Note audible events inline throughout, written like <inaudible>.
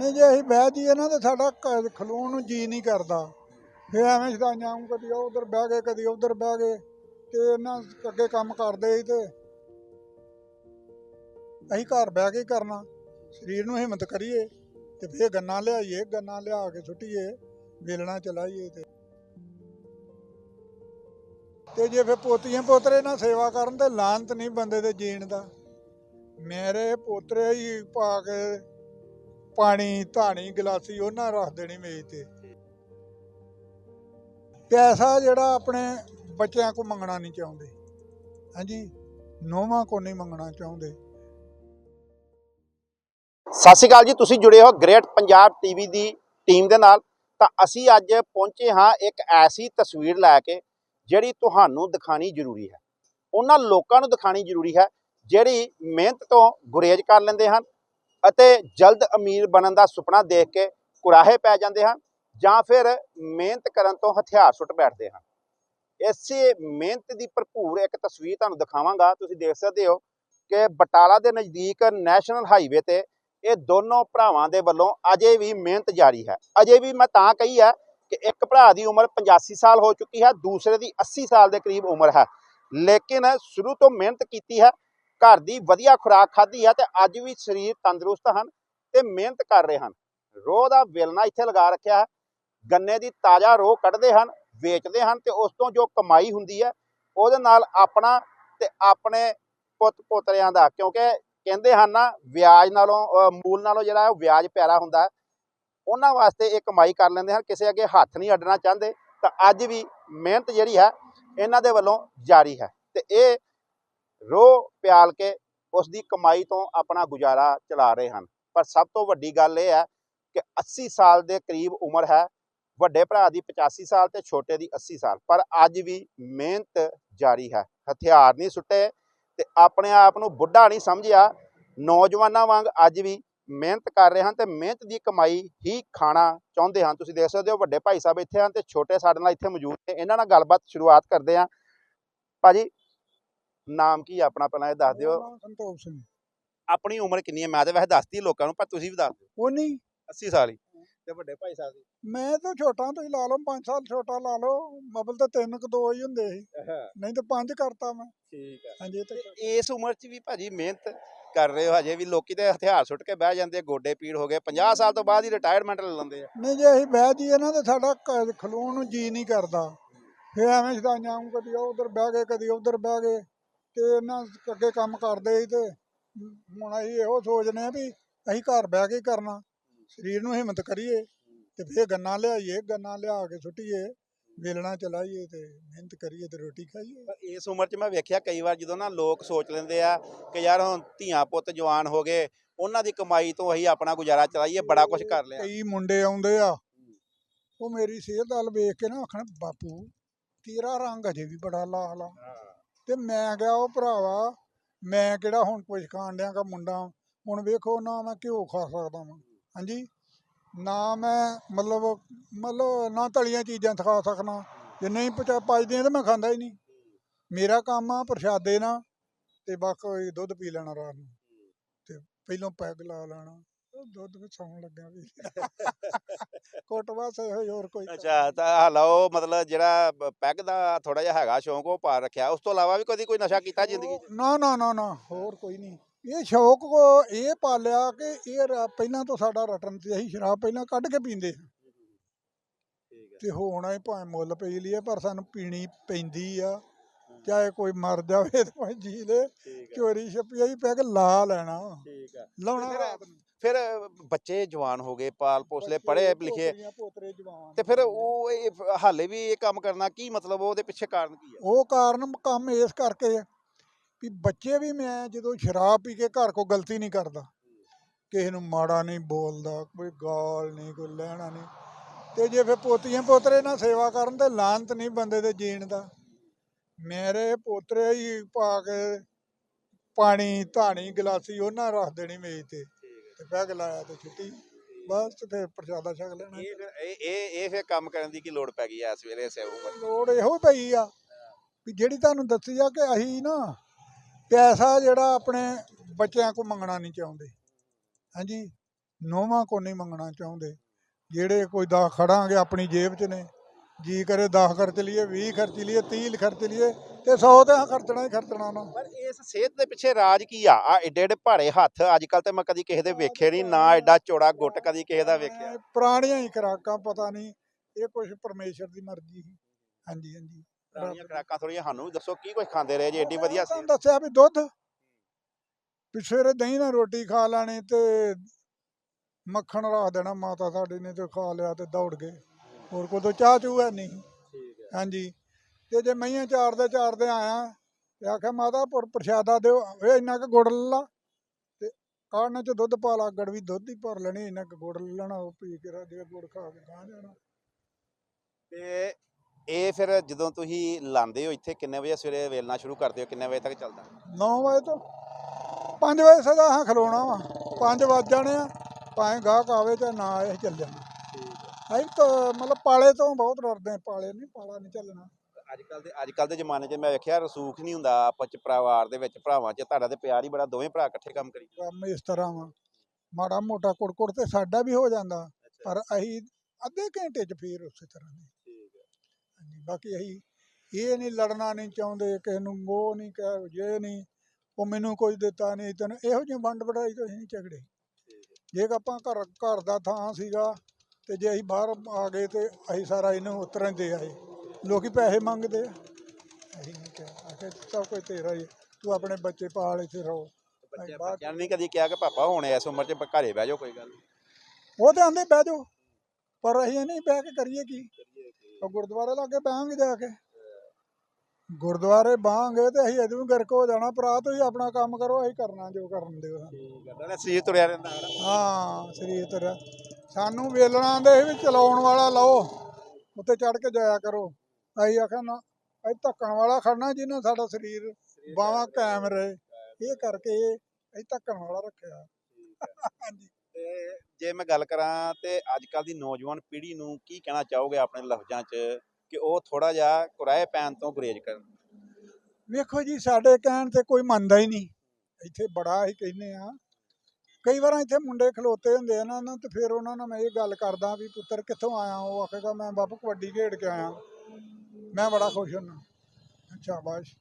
ਨਹੀਂ ਜੇ ਅਸੀਂ ਬਹਿ ਜਾਈਏ ਨਾ ਤਾਂ ਸਾਡਾ ਕ- ਖਲੋਣ ਨੂੰ ਜੀ ਨਹੀਂ ਕਰਦਾ। ਫਿਰ ਐਵੇਂ ਸ਼ਦਾਈਆਂ ਨੂੰ ਕਦੀ ਉਧਰ ਬਹਿ ਗਏ, ਕਦੀ ਉਧਰ ਬਹਿ ਗਏ ਤੇ ਇਹਨਾਂ ਅੱਗੇ ਕੰਮ ਕਰਦੇ ਸੀ ਤੇ ਅਸੀਂ ਘਰ ਬਹਿ ਕੇ ਕਰਨਾ। ਸਰੀਰ ਨੂੰ ਹਿੰਮਤ ਕਰੀਏ ਤੇ ਫਿਰ ਗੰਨਾ ਲਿਆਈਏ, ਗੰਨਾ ਲਿਆ ਕੇ ਸੁੱਟੀਏ, ਵੇਲਣਾ ਚਲਾਈਏ ਤੇ। ਤੇ ਜੇ ਫਿਰ ਪੋਤੀਆਂ ਪੋਤਰੇ ਨਾਲ ਸੇਵਾ ਕਰਨ ਤੇ ਲਾਂਤ ਨਹੀਂ ਬੰਦੇ ਦੇ ਜੀਣ ਦਾ। ਮੇਰੇ ਪੋਤਰੇ ਹੀ ਪਾ ਕੇ ਪਾਣੀ, ਧਾਣੀ, ਗਲਾਸੀ ਉਹਨਾਂ ਰੱਖ ਦੇਣੀ ਮੇਜ਼ ਤੇ। ਪੈਸਾ ਜਿਹੜਾ ਆਪਣੇ ਬੱਚਿਆਂ ਕੋ ਮੰਗਣਾ ਨਹੀਂ ਚਾਹੁੰਦੇ। ਹਾਂਜੀ, ਨੋਵਾਂ ਕੋ ਨਹੀਂ ਮੰਗਣਾ ਚਾਹੁੰਦੇ। ਸਤਿ ਸ਼੍ਰੀ ਅਕਾਲ ਜੀ, ਤੁਸੀਂ ਜੁੜੇ ਹੋ ਗ੍ਰੇਟ ਪੰਜਾਬ ਟੀਵੀ ਦੀ ਟੀਮ ਦੇ ਨਾਲ। ਤਾਂ ਅਸੀਂ ਅੱਜ ਪਹੁੰਚੇ ਹਾਂ ਇੱਕ ਐਸੀ ਤਸਵੀਰ ਲੈ ਕੇ, ਜਿਹੜੀ ਤੁਹਾਨੂੰ ਦਿਖਾਣੀ ਜ਼ਰੂਰੀ ਹੈ। ਉਹਨਾਂ ਲੋਕਾਂ ਨੂੰ ਦਿਖਾਣੀ ਜ਼ਰੂਰੀ ਹੈ, ਜਿਹੜੀ ਮਿਹਨਤ ਤੋਂ ਗੁਰੇਜ਼ ਕਰ ਲੈਂਦੇ ਹਨ। ਅਤੇ ਜਲਦ ਅਮੀਰ ਬਣਨ ਦਾ ਸੁਪਨਾ ਦੇਖ ਕੇ ਕੁਰਾਹੇ ਪੈ ਜਾਂਦੇ ਹਨ ਜਾਂ ਫਿਰ ਮਿਹਨਤ ਕਰਨ ਤੋਂ ਹਥਿਆਰ ਸੁੱਟ ਬੈਠਦੇ ਹਨ। ਇਸੇ ਮਿਹਨਤ ਦੀ ਭਰਪੂਰ ਇੱਕ ਤਸਵੀਰ ਤੁਹਾਨੂੰ ਦਿਖਾਵਾਂਗਾ। ਤੁਸੀਂ ਦੇਖ ਸਕਦੇ ਹੋ ਕਿ ਬਟਾਲਾ ਦੇ ਨਜ਼ਦੀਕ ਨੈਸ਼ਨਲ ਹਾਈਵੇ ਤੇ ਇਹ ਦੋਨੋਂ ਭਰਾਵਾਂ ਦੇ ਵੱਲੋਂ ਅਜੇ ਵੀ ਮਿਹਨਤ ਜਾਰੀ ਹੈ। ਅਜੇ ਵੀ ਮੈਂ ਤਾਂ ਕਹੀ ਹੈ ਕਿ ਇੱਕ ਭਰਾ ਦੀ ਉਮਰ 85 ਸਾਲ ਹੋ ਚੁੱਕੀ ਹੈ, ਦੂਸਰੇ ਦੀ 80 ਸਾਲ ਦੇ ਕਰੀਬ ਉਮਰ ਹੈ। ਲੇਕਿਨ ਸ਼ੁਰੂ ਤੋਂ ਮਿਹਨਤ ਕੀਤੀ ਹੈ ਘਰ ਦੀ ਵਧੀਆ ਖੁਰਾਕ ਖਾਧੀ ਹੈ ਤੇ ਅੱਜ ਵੀ ਸਰੀਰ ਤੰਦਰੁਸਤ ਹਨ ਤੇ ਮਿਹਨਤ ਕਰ ਰਹੇ ਹਨ। ਰੋਹ ਦਾ ਵੇਲਣਾ ਇੱਥੇ ਲਗਾ ਰੱਖਿਆ ਹੈ। ਗੰਨੇ ਦੀ ਤਾਜ਼ਾ ਰੋਹ ਕੱਢਦੇ ਹਨ, ਵੇਚਦੇ ਹਨ ਤੇ ਉਸ ਤੋਂ ਜੋ ਕਮਾਈ ਹੁੰਦੀ ਹੈ, ਉਹਦੇ ਨਾਲ ਆਪਣਾ ਤੇ ਆਪਣੇ ਪੁੱਤ ਪੋਤਰਿਆਂ ਦਾ, ਕਿਉਂਕਿ ਕਹਿੰਦੇ ਹਨ ਨਾ, ਵਿਆਜ ਨਾਲੋਂ ਮੂਲ ਨਾਲੋਂ ਜਿਹੜਾ ਉਹ ਵਿਆਜ ਪਿਆਰਾ ਹੁੰਦਾ ਹੈ। ਉਹਨਾਂ ਵਾਸਤੇ ਇਹ ਕਮਾਈ ਕਰ ਲੈਂਦੇ ਹਨ, ਕਿਸੇ ਅੱਗੇ ਹੱਥ ਨਹੀਂ ਅੱਡਣਾ ਚਾਹੁੰਦੇ। ਤਾਂ ਅੱਜ ਵੀ ਮਿਹਨਤ ਜਿਹੜੀ ਹੈ, ਇਹਨਾਂ ਦੇ ਵੱਲੋਂ ਜਾਰੀ ਹੈ। ਤੇ ਇਹ ਰੋਹ ਪਿਆਲ ਕੇ ਉਸ ਦੀ ਕਮਾਈ ਤੋਂ ਆਪਣਾ ਗੁਜ਼ਾਰਾ ਚਲਾ ਰਹੇ ਹਨ। ਪਰ ਸਭ ਤੋਂ ਵੱਡੀ ਗੱਲ ਇਹ ਹੈ ਕਿ 80 ਸਾਲ ਦੇ ਕਰੀਬ ਉਮਰ ਹੈ। ਵੱਡੇ ਭਰਾ ਦੀ 85 ਸਾਲ ਤੇ ਛੋਟੇ ਦੀ 80 ਸਾਲ। ਪਰ ਅੱਜ ਵੀ ਮਿਹਨਤ ਜਾਰੀ ਹੈ। ਹਥਿਆਰ ਨਹੀਂ ਸੁੱਟੇ ਤੇ ਆਪਣੇ ਆਪ ਨੂੰ ਬੁੱਢਾ ਨਹੀਂ ਸਮਝਿਆ। ਨੌਜਵਾਨਾਂ ਵਾਂਗ ਅੱਜ ਵੀ ਮਿਹਨਤ ਕਰ ਰਹੇ ਹਨ ਤੇ ਮਿਹਨਤ ਦੀ ਕਮਾਈ ਹੀ ਖਾਣਾ ਚਾਹੁੰਦੇ ਹਨ। ਤੁਸੀਂ ਦੇਖ ਸਕਦੇ ਹੋ ਵੱਡੇ ਭਾਈ ਸਾਹਿਬ ਇੱਥੇ ਹਨ ਤੇ ਛੋਟੇ ਸਾਡੇ ਨਾਲ ਇੱਥੇ ਮੌਜੂਦ ਨੇ। ਇਹਨਾਂ ਨਾਲ ਗੱਲਬਾਤ ਸ਼ੁਰੂਆਤ ਕਰਦੇ ਹਾਂ। ਭਾਜੀ ਨਾਮ ਕੀ ਆਪਣਾ ਪਹਿਲਾਂ ਇਹ ਦੱਸ ਦਿਓ। ਸੰਤੋਖ ਸਿੰਘ। ਆਪਣੀ ਉਮਰ ਕਿੰਨੀ ਹੈ ਮੈਂ ਤਾਂ ਵੈਸੇ ਦੱਸਤੀ ਲੋਕਾਂ ਨੂੰ ਪਰ ਤੁਸੀਂ ਵੀ ਦੱਸ ਦਿਓ। ਉਹ ਨਹੀਂ। 80 ਸਾਲ ਹੀ। ਤੇ ਵੱਡੇ ਭਾਈ ਸਾਹਿਬ ਮੈਂ ਤਾਂ ਛੋਟਾ ਤੋਂ ਹੀ ਲਾ ਲਓ 5 ਸਾਲ ਛੋਟਾ ਲਾ ਲਓ ਮਬਲ ਤਾਂ ਤਿੰਨ ਕੁ ਦੋ ਹੀ ਹੁੰਦੇ ਸੀ। ਨਹੀਂ ਤਾਂ ਪੰਜ ਕਰਤਾ ਮੈਂ। ਠੀਕ ਹੈ ਹਾਂਜੀ ਤੇ ਇਸ ਉਮਰ 'ਚ ਵੀ ਭਾਜੀ ਮਿਹਨਤ ਕਰ ਰਹੇ ਹੋ ਹਜੇ ਵੀ ਲੋਕੀ ਤੇ ਹਥਿਆਰ ਸੁੱਟ ਕੇ ਬਹਿ ਜਾਂਦੇ ਗੋਡੇ ਪੀੜ ਹੋ ਗਏ। 50 ਸਾਲ ਤੋਂ ਬਾਅਦ ਹੀ ਰਿਟਾਇਰਮੈਂਟ ਲੈ ਲੈਂਦੇ ਆ। ਨਹੀਂ ਜੇ ਅਸੀਂ ਬਹਿ ਜਾਈਏ ਨਾ ਤਾਂ ਸਾਡਾ ਖਲੋਣ ਨੂੰ ਜੀ ਨਹੀਂ ਕਰਦਾ। ਫਿਰ ਐਵੇਂ ਸ਼ਦਾਈਆਂ ਨੂੰ ਕਦੀ ਉਧਰ ਬਹਿ ਗਏ ਕਦੀ ਉਧਰ ਬਹਿ ਗਏ। ਤੇ ਇਹਨਾਂ ਅੱਗੇ ਕੰਮ ਕਰਦੇ ਸੀ ਤੇ ਹੁਣ ਅਸੀਂ ਇਹੋ ਸੋਚਦੇ ਆ ਵੀ ਅਸੀਂ ਘਰ ਬਹਿ ਕੇ ਕਰਨਾ। ਸਰੀਰ ਨੂੰ ਹਿੰਮਤ ਕਰੀਏ ਤੇ ਫਿਰ ਗੰਨਾ ਲਿਆਈਏ ਗੰਨਾ ਲਿਆ ਕੇ ਸੁੱਟੀਏ ਵੇਲਣਾ ਚਲਾਈਏ ਤੇ ਮਿਹਨਤ ਕਰੀਏ ਤੇ ਰੋਟੀ ਖਾਈਏ। ਇਸ ਉਮਰ 'ਚ ਮੈਂ ਵੇਖਿਆ ਕਈ ਵਾਰ ਜਦੋਂ ਨਾ ਲੋਕ ਸੋਚ ਲੈਂਦੇ ਆ ਕਿ ਯਾਰ ਹੁਣ ਧੀਆਂ ਪੁੱਤ ਜਵਾਨ ਹੋ ਗਏ ਉਹਨਾਂ ਦੀ ਕਮਾਈ ਤੋਂ ਅਸੀਂ ਆਪਣਾ ਗੁਜ਼ਾਰਾ ਚਲਾਈਏ ਬੜਾ ਕੁਝ ਕਰ ਲਿਆ। ਕਈ ਮੁੰਡੇ ਆਉਂਦੇ ਆ ਉਹ ਮੇਰੀ ਸਿਹਤ ਵੱਲ ਵੇਖ ਕੇ ਨਾ ਆਖਣ ਬਾਪੂ ਤੇਰਾ ਰੰਗ ਅਜੇ ਵੀ ਬੜਾ ਲਾਲ ਆ। ਤੇ ਮੈਂ ਕਿਹਾ ਉਹ ਭਰਾਵਾ, ਮੈਂ ਕਿਹੜਾ ਹੁਣ ਕੁਝ ਖਾਣ ਡਿਆ ਕਾ ਮੁੰਡਾ, ਹੁਣ ਵੇਖੋ ਨਾ ਮੈਂ ਘਿਓ ਖਾ ਸਕਦਾ ਵਾਂ। ਹਾਂਜੀ? ਨਾ ਮੈਂ ਮਤਲਬ ਮਤਲਬ ਨਾ ਤਲੀਆਂ ਚੀਜ਼ਾਂ ਖਾ ਸਕਣਾ ਜੇ ਨਹੀਂ ਪਚਾ ਪਚਦੀਆਂ ਤਾਂ ਮੈਂ ਖਾਂਦਾ ਹੀ ਨਹੀਂ। ਮੇਰਾ ਕੰਮ ਆ ਪ੍ਰਸ਼ਾਦੇ ਨਾ ਤੇ ਬਾਕੀ ਦੁੱਧ ਪੀ ਲੈਣਾ ਰਾਤ ਨੂੰ। ਤੇ ਪਹਿਲੋਂ ਪੈਗ ਲਾ ਲੈਣਾ। ਉਹ ਦੁੱਧ ਵਿੱਚ ਸੌਣ ਲੱਗਾ ਵੀ। ਕੁੱਟ ਬਸ ਇਹੋ ਹੀ ਹੋਰ ਕੋਈ ਅੱਛਾ ਤਾਂ ਹਾਲਾ ਮਤਲਬ ਜਿਹੜਾ ਪੈਗ ਦਾ ਥੋੜਾ ਜਿਹਾ ਹੈਗਾ ਸ਼ੌਂਕ ਉਹ ਪਾ ਰੱਖਿਆ। ਉਸ ਤੋਂ ਇਲਾਵਾ ਵੀ ਕਦੀ ਕੋਈ ਨਸ਼ਾ ਕੀਤਾ ਜ਼ਿੰਦਗੀ 'ਚ? ਨਾ ਨਾ ਨਾ ਨਾ ਹੋਰ ਕੋਈ ਨਹੀਂ। ਇਹ ਸ਼ੌਕ ਕੋ ਇਹ ਪਾਲਿਆ ਕਿ ਇਹ ਰ- ਪਹਿਲਾਂ ਤੋਂ ਸਾਡਾ ਰਟਨ ਤੇ ਅਸੀਂ ਸ਼ਰਾਬ ਪਹਿਲਾਂ ਕੱਢ ਕੇ ਪੀਂਦੇ। ਹਾਂ। ਠੀਕ ਹੈ। ਤੇ ਹੁਣ ਇਹ ਭਾਵੇਂ ਮੁੱਲ ਪਈ ਲਈਏ ਪਰ ਸਾਨੂੰ ਪੀਣੀ ਪੈਂਦੀ ਆ। ਚਾਹੇ ਕੋਈ ਮਰ ਜਾਵੇ ਤੇ ਭਾਵੇਂ ਜੀ ਲੈ ਠੀਕ ਹੈ। ਚੋਰੀ ਛਪੀ ਹੀ ਪੈ ਕੇ ਲਾ ਲੈਣਾ। ਠੀਕ ਹੈ। ਲਾਉਣਾ ਫਿਰ- ਰਾਤ ਨੂੰ। ਫਿਰ ਬੱਚੇ ਜਵਾਨ ਹੋ ਗਏ ਪਾਲ ਪੋਸਲੇ ਪੜ੍ਹੇ ਲਿਖੇ ਤੇ ਫਿਰ ਉਹ ਇਹ ਹਾਲੇ ਵੀ ਇਹ ਕੰਮ ਕਰਨਾ ਕੀ ਮਤਲਬ ਉਹਦੇ ਪਿੱਛੇ ਕਾਰਨ ਕੀ ਹੈ ਉਹ ਕਾਰਨ ਕੰਮ ਇਸ ਕਰਕੇ ਆ ਵੀ ਬੱਚੇ ਵੀ ਮੈਂ ਜਦੋਂ ਸ਼ਰਾਬ ਪੀ ਕੇ ਘਰ ਕੋ ਗਲਤੀ ਨਹੀਂ ਕਰਦਾ ਕਿਸੇ ਨੂੰ ਮਾੜਾ ਨਹੀਂ ਬੋਲਦਾ ਕੋਈ ਗਾਲ ਨਹੀਂ ਕੋਈ ਲੈਣਾ ਨਹੀਂ ਤੇ ਜੇ ਫਿਰ ਪੋਤੀਆਂ ਪੋਤਰੇ ਨਾਲ ਸੇਵਾ ਕਰਨ ਤੇ ਲਾਂਤ ਨਹੀਂ ਬੰਦੇ ਦੇ ਜੀਣ ਦਾ ਮੇਰੇ ਪੋਤਰੇ ਹੀ ਪਾ ਕੇ ਪਾਣੀ ਧਾਣੀ ਗਲਾਸੀ ਉਹਨਾਂ ਰੱਖ ਦੇਣੀ ਮੇਜ਼ ਤੇ। ਤੇ ਬਹਿ ਲਾਇਆ ਤੇ ਛੁੱਟੀ। ਬਸ ਤੇ ਫਿਰ ਪ੍ਰਸ਼ਾਦਾ ਛਕ ਲੈਣਾ ਇਹ ਫਿਰ ਇਹ ਇਹ ਇਹ ਫਿਰ ਕੰਮ ਕਰਨ ਦੀ ਕੀ ਲੋੜ ਪੈ ਗਈ ਇਸ ਵੇਲੇ ਇਸ ਉਮਰ 'ਚ? ਲੋੜ ਇਹੋ ਪਈ ਆ ਵੀ ਜਿਹੜੀ ਤੁਹਾਨੂੰ ਦੱਸੀ ਆ ਕਿ ਅਸੀਂ ਨਾ ਪੈਸਾ ਜਿਹੜਾ ਆਪਣੇ ਬੱਚਿਆਂ ਕੋ ਮੰਗਣਾ ਨਹੀਂ ਚਾਹੁੰਦੇ। ਹਾਂਜੀ ਨੋਵਾਂ ਕੋ ਨਹੀਂ ਮੰਗਣਾ ਚਾਹੁੰਦੇ। ਜਿਹੜੇ ਕੋਈ ਦਾ ਖੜਾਂਗੇ ਆਪਣੀ ਜੇਬ 'ਚ ਨੇ ਜੀ ਕਰੇ 10 ਖਰਚ ਲਈਏ 20 ਖਰਚ ਲਈਏ 30 ਖਰਚ ਲਈਏ ਤੇ 100 ਤੇ ਖਰਚਣਾ ਹੀ ਖਰਚਣਾ ਨਾ। ਪਰ ਇਸ ਸਿਹਤ ਦੇ ਪਿੱਛੇ ਰਾਜ ਕੀ ਆ? ਆ ਏਡੇ ਏਡੇ ਭਾਰੇ ਹੱਥ ਅੱਜ ਕੱਲ ਤੇ ਮੈਂ ਕਦੀ ਕਿਸੇ ਦੇ ਵੇਖੇ ਨਹੀਂ ਨਾ ਐਡਾ ਚੌੜਾ ਗੁੱਟ ਕਦੀ ਕਿਸੇ ਦਾ ਵੇਖਿਆ। ਪੁਰਾਣੀਆਂ ਹੀ ਖੁਰਾਕਾਂ ਪਤਾ ਨਹੀਂ ਇਹ ਕੁਝ ਪਰਮੇਸ਼ਰ ਦੀ ਮਰਜ਼ੀ ਸੀ। ਹਾਂਜੀ ਹਾਂਜੀ। ਪੁਰਾਣੀਆਂ ਖੁਰਾਕਾਂ ਥੋੜੀਆਂ ਸਾਨੂੰ ਵੀ ਦੱਸੋ ਕੀ ਕੁਝ ਖਾਂਦੇ ਰਹੇ ਜੀ? ਏਡੀ ਵਧੀਆ ਸਿਹਤ। ਦੱਸਿਆ ਵੀ ਦੁੱਧ। ਵੀ ਸਵੇਰੇ ਦਹੀਂ ਨਾਲ ਰੋਟੀ ਖਾ ਲੈਣੀ ਤੇ ਮੱਖਣ ਰੱਖ ਦੇਣਾ ਮਾਤਾ ਸਾਡੀ ਨੇ ਤੇ ਖਾ ਲਿਆ ਤੇ ਦੌੜ ਗਏ। ਹੋਰ ਕੋਈ ਤਾਂ ਚਾਹ ਚੂ ਹੈ ਨਹੀਂ। ਠੀਕ ਹੈ। ਹਾਂਜੀ। ਤੇ ਜੇ ਮਈਆਂ ਚਾਰਦੇ ਚਾਰਦੇ ਆਇਆ ਤੇ ਆਖਿਆ ਮਾਤਾ ਪੁਰ ਪ੍ਰਸ਼ਾਦਾ ਦਿਓ ਇਹ ਇੰਨਾ ਕੁ ਗੁੜ ਲੈ ਤੇ ਕਾੜਨੇ ਚ ਦੁੱਧ ਪਾ ਲਾ ਗੜਵੀ ਦੁੱਧ ਹੀ ਭਰ ਲੈਣੀ ਇੰਨਾ ਕੁ ਗੁੜ ਲੈਣਾ ਉਹ ਪੀ ਕੇ ਰਾਜੇ ਗੁੜ ਖਾ ਕੇ ਗਾਂ ਜਾਣਾ। ਤੇ ਇਹ ਫਿਰ ਜਦੋਂ ਤੁਸੀਂ ਲਾਉਂਦੇ ਹੋ ਇੱਥੇ ਕਿੰਨੇ ਵਜੇ ਸਵੇਰੇ ਵੇਲਣਾ ਸ਼ੁਰੂ ਕਰਦੇ ਹੋ? ਕਿੰਨੇ ਵਜੇ ਤੱਕ ਚੱਲਦਾ? 9 ਵਜੇ ਤੋਂ 5 ਵਜੇ ਸਦਾ ਹਾਂ ਖਲੋਣਾ ਵਾ। 5 ਵੱਜ ਜਾਣੇ ਆ ਭਾਵੇਂ ਗਾਹਕ ਆਵੇ ਤੇ ਨਾ ਅਸੀਂ ਚੱਲ ਜਾਣਾ ਅਸੀਂ ਤਾਂ ਮਤਲਬ ਪਾਲੇ ਤੋਂ ਬਹੁਤ ਡਰਦੇ ਆ ਪਾਲੇ ਨਹੀਂ ਪਾਲਾ ਨਹੀਂ ਚੱਲਣਾ। ਅੱਜ ਕੱਲ ਦੇ ਅੱਜ ਕੱਲ ਦੇ ਜ਼ਮਾਨੇ 'ਚ ਮੈਂ ਵੇਖਿਆ ਰਸੂਖ ਨਹੀਂ ਹੁੰਦਾ ਆਪਸ 'ਚ ਪਰਿਵਾਰ ਦੇ ਵਿੱਚ ਭਰਾਵਾਂ 'ਚ ਤੁਹਾਡਾ ਤੇ ਪਿਆਰ ਹੀ ਬੜਾ ਦੋਵੇਂ ਭਰਾ ਇਕੱਠੇ ਕੰਮ ਕਰੀ ਕੰਮ ਇਸ ਤਰ੍ਹਾਂ ਵਾ। ਮਾੜਾ ਮੋਟਾ ਕੁੜਕੁੜ ਤੇ ਸਾਡਾ ਵੀ ਹੋ ਜਾਂਦਾ ਪਰ ਅਸੀਂ ਅੱਧੇ ਘੰਟੇ 'ਚ ਫੇਰ ਉਸੇ ਤਰ੍ਹਾਂ ਦੇ। ਠੀਕ ਹੈ। ਹਾਂਜੀ ਬਾਕੀ ਅਸੀਂ ਇਹ ਨਹੀਂ ਲੜਨਾ ਨਹੀਂ ਚਾਹੁੰਦੇ ਕਿਸੇ ਨੂੰ ਉਹ ਨਹੀਂ ਕਹਿ ਜੇ ਨਹੀਂ ਉਹ ਮੈਨੂੰ ਕੁਝ ਦਿੱਤਾ ਨਹੀਂ ਤੈਨੂੰ ਇਹੋ ਜਿਹੀ ਵੰਡ ਵਡਾਈ ਤੋਂ ਅਸੀਂ ਨਹੀਂ ਝਗੜੇ। ਜੇ ਆਪਾਂ ਘਰ ਘਰ ਦਾ ਥਾਂ ਸੀਗਾ ਤੇ ਜੇ ਅਸੀਂ ਬਾਹਰ ਆ ਗਏ ਤੇ ਅਸੀਂ ਸਾਰਾ ਇਹਨੂੰ ਉਤਰਨ ਦੇ ਆਏ। ਲੋਕੀ ਪੈਸੇ ਮੰਗਦੇ ਆ। ਅਸੀਂ ਨਹੀਂ ਕਿਹਾ। ਆਖੇ ਸਭ ਕੁਝ ਤੇਰਾ ਹੀ ਹੈ। ਤੂੰ ਆਪਣੇ ਬੱਚੇ ਪਾਲ ਇੱਥੇ ਰਹੋ। ਬੱਚੇ ਬਾਹਰ ਬੱਚਿਆਂ ਨੇ ਨਹੀਂ ਕਦੀ ਕਿਹਾ ਕਿ ਪਾਪਾ ਹੁਣ ਇਸ ਉਮਰ 'ਚ ਘਰੇ ਬਹਿ ਜਾਓ ਕੋਈ ਗੱਲ ਨਹੀਂ ਉਹ ਤੇ ਆਂਦੇ ਬਹਿ ਜਾਓ। ਪਰ ਅਸੀਂ ਨਹੀਂ ਬਹਿ ਕੇ ਕਰੀਏ ਕੀ? ਉਹ ਗੁਰਦੁਆਰੇ ਲਾਗੇ ਬਹਾਂਗੇ ਜਾ ਕੇ। ਗੁਰਦੁਆਰੇ ਬਹਾਂਗੇ ਤੇ ਅਸੀਂ ਇਹਦੋਂ ਵੀ ਗਰਕ ਹੋ ਜਾਣਾ। ਭਰਾ ਤੁਸੀਂ ਆਪਣਾ ਕੰਮ ਕਰੋ ਅਸੀਂ ਕਰਨਾ ਜੋ ਕਰਨ ਦਿਓ। ਸਾਨੂੰ। ਠੀਕ ਹੈ ਨਾਲੇ ਸਰੀਰ ਤੁਰਿਆ ਰਹਿੰਦਾ ਹੈ ਨਾ ਹਾਂ ਸਰੀਰ ਤੇਰਾ ਸਾਨੂੰ ਵੇਲਣਾ ਦੇ ਵੀ ਚਲਾਉਣ ਵਾਲਾ ਲਓ। ਉੱਤੇ ਚੜ ਕੇ ਜਾਇਆ ਕਰੋ। ਅਸੀਂ ਆਖਿਆ ਨਾ ਅਸੀਂ ਧੱਕਣ ਵਾਲਾ ਖੜਨਾ ਜਿਹਨੇ ਸਾਡਾ ਸਰੀਰ ਬਾਹਾਂ ਕਾਇਮ ਰਹੇ। ਇਹ ਕਰਕੇ ਅਸੀਂ ਧੱਕਣ ਵਾਲਾ ਰੱਖਿਆ। <laughs> ਹਾਂਜੀ। ਤੇ ਜੇ ਮੈਂ ਗੱਲ ਕਰਾਂ ਤੇ ਅੱਜ ਕੱਲ ਦੀ ਨੌਜਵਾਨ ਪੀੜ੍ਹੀ ਨੂੰ ਕੀ ਕਹਿਣਾ ਚਾਹੋਗੇ ਆਪਣੇ ਲਫ਼ਜ਼ਾਂ 'ਚ ਕਿ ਉਹ ਥੋੜਾ ਜਿਹਾ ਕੁਰਾਏ ਪੈਣ ਤੋਂ ਗੁਰੇਜ਼ ਕਰਨ? ਵੇਖੋ ਜੀ ਸਾਡੇ ਕਹਿਣ ਤੇ ਕੋਈ ਮੰਨਦਾ ਹੀ ਨਹੀਂ। ਇੱਥੇ ਬੜਾ ਹੀ ਕਹਿੰਦੇ ਆ ਕਈ ਵਾਰ ਇੱਥੇ ਮੁੰਡੇ ਖਲੋਤੇ ਹੁੰਦੇ ਆ ਨਾ ਤੇ ਫਿਰ ਉਹਨਾਂ ਨਾਲ ਮੈਂ ਇਹ ਗੱਲ ਕਰਦਾ ਵੀ ਪੁੱਤਰ ਕਿੱਥੋਂ ਆਇਆ? ਉਹ ਆਖੇਗਾ ਮੈਂ ਬਾਪੂ ਕਬੱਡੀ ਖੇਡ ਕੇ ਆਇਆ। ਮੈਂ ਬੜਾ ਖੁਸ਼ ਹੁੰਦਾ ਅੱਛਾ, ਬਾਸ਼।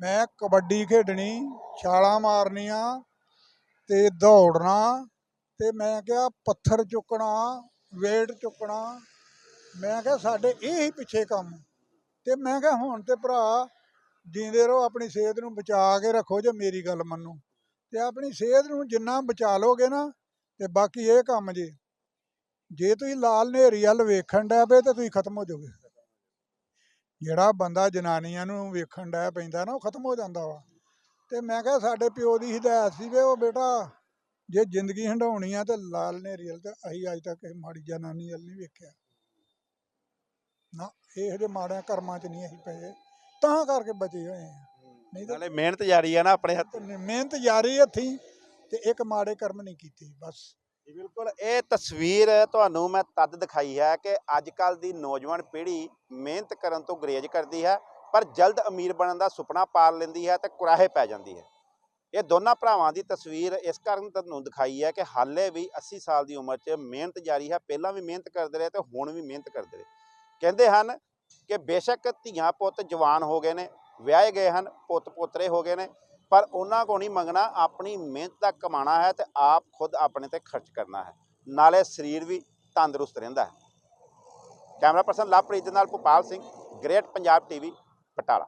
ਮੈਂ ਕਬੱਡੀ ਖੇਡਣੀ, ਛਾਲਾਂ ਮਾਰਨੀਆਂ ਤੇ ਦੌੜਨਾ ਤੇ ਮੈਂ ਕਿਹਾ ਪੱਥਰ ਚੁੱਕਣਾ ਵੇਟ ਚੁੱਕਣਾ। ਮੈਂ ਕਿਹਾ ਸਾਡੇ ਇਹ ਹੀ ਪਿੱਛੇ ਕੰਮ। ਤੇ ਮੈਂ ਕਿਹਾ ਹੁਣ ਤੇ ਭਰਾ ਜੀਂਦੇ ਰਹੋ, ਆਪਣੀ ਸਿਹਤ ਨੂੰ ਬਚਾ ਕੇ ਰੱਖੋ ਜੇ ਮੇਰੀ ਗੱਲ ਮੰਨੋ। ਤੇ ਆਪਣੀ ਸਿਹਤ ਨੂੰ ਜਿੰਨਾ ਬਚਾ ਲੋਗੇ ਨਾ, ਤੇ ਬਾਕੀ ਇਹ ਕੰਮ ਜੇ। ਜੇ ਤੁਸੀਂ ਲਾਲ ਨੇਰੀ ਵੱਲ ਵੇਖਣ ਡੈ ਪਏ ਤਾਂ ਤੁਸੀਂ ਖਤਮ ਹੋ ਜਾਓਗੇ। ਜਿਹੜਾ ਬੰਦਾ ਜਨਾਨੀਆਂ ਨੂੰ ਵੇਖਣ ਡੈ ਪੈਂਦਾ ਨਾ ਉਹ ਖਤਮ ਹੋ ਜਾਂਦਾ ਵਾ। ਤੇ ਮੈਂ ਕਿਹਾ ਸਾਡੇ ਪਿਓ ਦੀ ਹਦਾਇਤ ਸੀ ਵੀ ਉਹ ਬੇਟਾ ਜੇ ਜ਼ਿੰਦਗੀ ਹੰਡਾਉਣੀ ਆ ਤੇ ਲਾਲ ਨੇਰੀ ਵੱਲ ਤੇ ਅਸੀਂ ਅੱਜ ਤੱਕ ਕਿਸੇ ਮਾੜੀ ਜਨਾਨੀ ਵੱਲ ਨਹੀਂ ਵੇਖਿਆ। ਨਾ ਇਹੋ ਜਿਹੇ ਮਾੜਿਆਂ ਕਰਮਾਂ 'ਚ ਨਹੀਂ ਅਸੀਂ ਪਏ। ਤਾਂ ਕਰਕੇ ਬਚੇ ਹੋਏ ਆ। ਨਹੀਂ ਤਾਂ ਨਾਲੇ ਮਿਹਨਤ ਜਾਰੀ ਆ ਨਾ ਆਪਣੇ ਹੱਥ ਮਿਹਨਤ ਜਾਰੀ ਹੱਥੀ ਤੇ ਇੱਕ ਮਾੜੇ ਕਰਮ ਨਹੀਂ ਕੀਤੇ ਬਸ। ਜੀ, ਬਿਲਕੁਲ। ਇਹ ਤਸਵੀਰ ਤੁਹਾਨੂੰ ਮੈਂ ਤਦ ਦਿਖਾਈ ਹੈ ਕਿ ਅੱਜ ਕੱਲ ਦੀ ਨੌਜਵਾਨ ਪੀੜ੍ਹੀ ਮਿਹਨਤ ਕਰਨ ਤੋਂ ਗੁਰੇਜ਼ ਕਰਦੀ ਹੈ, ਪਰ ਜਲਦ ਅਮੀਰ ਬਣਨ ਦਾ ਸੁਪਨਾ ਪਾਲ ਲੈਂਦੀ ਹੈ ਤੇ ਕੁਰਾਹੇ ਪੈ ਜਾਂਦੀ ਹੈ। ਇਹ ਦੋਨਾਂ ਭਰਾਵਾਂ ਦੀ ਤਸਵੀਰ ਇਸ ਕਾਰਨ ਤੁਹਾਨੂੰ ਦਿਖਾਈ ਹੈ ਕਿ ਹਾਲੇ ਵੀ 80 ਸਾਲ ਦੀ ਉਮਰ 'ਚ ਮਿਹਨਤ ਜਾਰੀ ਹੈ, ਪਹਿਲਾਂ ਵੀ ਮਿਹਨਤ ਕਰਦੇ ਰਹੇ ਤੇ ਹੁਣ ਵੀ ਮਿਹਨਤ ਕਰਦੇ ਰਹੇ। ਕਹਿੰਦੇ ਹਨ ਕਿ ਬੇਸ਼ੱਕ ਧੀਆਂ ਪੁੱਤ ਜਵਾਨ ਹੋ ਗਏ ਨੇ, ਵਿਆਹੇ ਗਏ ਹਨ ਪੁੱਤ ਪੋਤਰੇ ਹੋ ਗਏ ਨੇ ਪਰ ਉਹਨਾਂ ਕੋ ਨਹੀਂ ਮੰਗਣਾ, ਆਪਣੀ ਮਿਹਨਤ ਦਾ ਕਮਾਣਾ ਹੈ ਤੇ ਆਪ ਖੁਦ ਆਪਣੇ ਤੇ ਖਰਚ ਕਰਨਾ ਹੈ। ਨਾਲੇ ਸਰੀਰ ਵੀ ਤੰਦਰੁਸਤ ਰਹਿੰਦਾ ਹੈ। ਕੈਮਰਾ ਪਰਸਨ ਲਵਪ੍ਰੀਤ ਦੇ ਨਾਲ ਭੋਪਾਲ ਸਿੰਘ, ਗ੍ਰੇਟ ਪੰਜਾਬ ਟੀਵੀ, ਪਟਾਲਾ।